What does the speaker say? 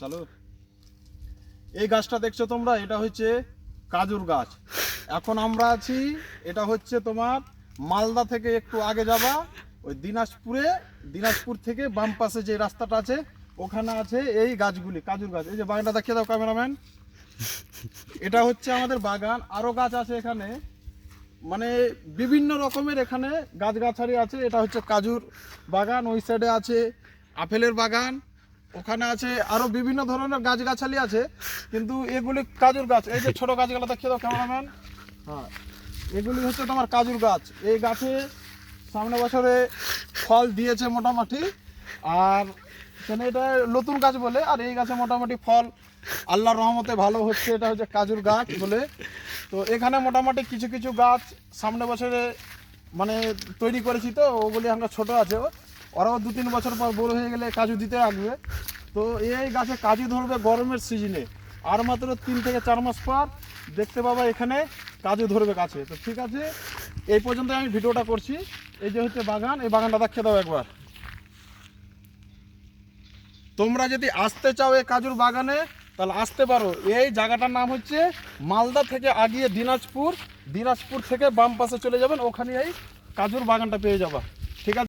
চালু। এই গাছটা দেখছ তোমরা? এটা হচ্ছে কাজুর গাছ। এখন আমরা আছি, এটা হচ্ছে তোমার মালদা থেকে একটু আগে যাবা, ওই দিনাজপুরে, দিনাজপুর থেকে বাম পাশে যে রাস্তাটা আছে, ওখানে আছে এই গাছগুলি, কাজুর গাছ। এই যে বাগানটা দেখিয়ে দাও ক্যামেরাম্যান। এটা হচ্ছে আমাদের বাগান। আরও গাছ আছে এখানে। মানে বিভিন্ন রকমের এখানে গাছগাছালি আছে। এটা হচ্ছে কাজুর বাগান, ওই সাইডে আছে আপেলের বাগান ওখানে আছে আরও বিভিন্ন ধরনের গাছগাছালি আছে, কিন্তু এগুলি কাজুর গাছ। এই যে ছোট গাছগুলো দেখিয়ে দাও ক্যামেরাম্যান? হ্যাঁ এগুলি হচ্ছে তোমার কাজুর গাছ। এই গাছে সামনে বছরে ফল দিয়েছে মোটামুটি, আর কেন এটা নতুন গাছ বলে, আর এই গাছে মোটামুটি ফল আল্লাহর রহমতে ভালো হচ্ছে, এটা হচ্ছে কাজুর গাছ বলে। তো এখানে মোটামুটি কিছু কিছু গাছ সামনে বছরে মানে তৈরি করেছি তো, ওগুলি আমরা ছোট আছে ওরাও দু তিন বছর পর বড় হয়ে গেলে কাজু দিতে আসবে। তো এই গাছে কাজু ধরবে গরমের সিজনে। আর মাত্র তিন থেকে চার মাস পর দেখতে পাবা এখানে কাজু ধরবে গাছে। তো ঠিক আছে, এই পর্যন্ত আমি ভিডিওটা করছি। এই যে হচ্ছে বাগান, এই বাগানটা দেখিয়ে দাও একবার। তোমরা যদি আসতে চাও এই কাজুর বাগানে, তাহলে আসতে পারো। এই জায়গাটার নাম হচ্ছে মালদা থেকে আগিয়ে দিনাজপুর। দিনাজপুর থেকে বাম পাশে চলে যাবেন ওখানে এই কাজুর বাগানটা পেয়ে যাবা। ঠিক আছে?